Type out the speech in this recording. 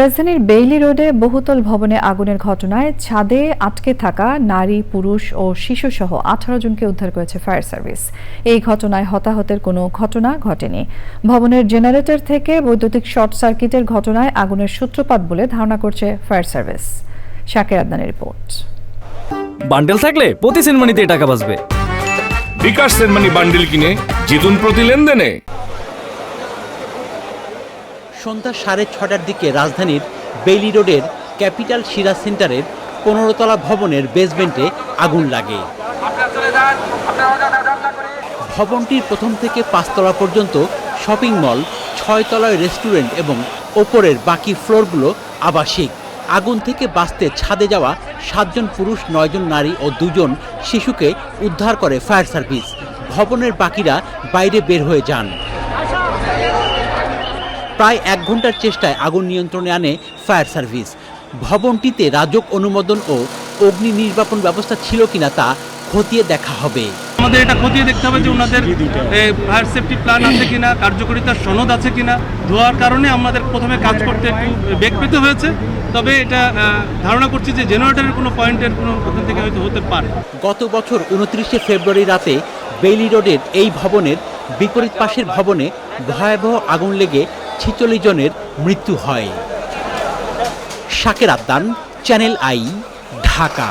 রাজধানীর বেইলি রোডে বহুতল ভবনে আগুনের ঘটনায় ছাদে আটকে থাকা নারী পুরুষ ও শিশুসহ আঠারো জনকে উদ্ধার করেছে ফায়ার সার্ভিস। এই ঘটনায় হতাহতের কোনো ঘটনা ঘটেনি। ভবনের জেনারেটর থেকে বৈদ্যুতিক শর্ট সার্কিটের ঘটনায় আগুনের সূত্রপাত বলে ধারণা করছে ফায়ার সার্ভিস। শাকের আদনানের রিপোর্ট। বান্ডেল থাকলে প্রতি সেনমানিতে টাকা বাঁচবে। বিকাশ সেনমানি বান্ডিল কিনে জিতুন প্রতি লেনদেনে। সন্ধ্যা সাড়ে ছটার দিকে রাজধানীর বেইলি রোডের ক্যাপিটাল সিরাজ সেন্টারের পনেরোতলা ভবনের বেসমেন্টে আগুন লাগে। ভবনটির প্রথম থেকে পাঁচতলা পর্যন্ত শপিং মল ছয় তলায় রেস্টুরেন্ট এবং ওপরের বাকি ফ্লোরগুলো আবাসিক। আগুন থেকে বাঁচতে ছাদে যাওয়া সাতজন পুরুষ, নয়জন নারী ও দুজন শিশুকে উদ্ধার করে ফায়ার সার্ভিস। ভবনের বাকিরা বাইরে বের হয়ে যান। প্রায় এক ঘণ্টার চেষ্টায় আগুন নিয়ন্ত্রণে আনে ফায়ার সার্ভিস। ভবনটিতে রাজক অনুমোদন ও অগ্নি নির্বাপন ব্যবস্থা ছিল কিনা তা খতিয়ে দেখা হবে। আমাদের এটা খতিয়ে দেখতে হবে যে ওনাদের ফায়ার সেফটি প্ল্যান আছে কিনা কার্যকরিতার সনদ আছে কিনা। ধোয়ার কারণে আমাদের প্রথমে কাজ করতে একটু বেগ পেতে হয়েছে। তবে এটা ধারণা করছি যে জেনারেটরের কোনো পয়েন্টের কোনো ওখান থেকে হয়তো হতে পারে। গত বছর উনত্রিশে ফেব্রুয়ারি রাতে বেইলি রোডের এই ভবনের বিপরীত পাশের ভবনে ভয়াবহ আগুন লেগে ছিচল্লিশ জনের মৃত্যু হয়। শাকের আদান চ্যানেল আই ঢাকা।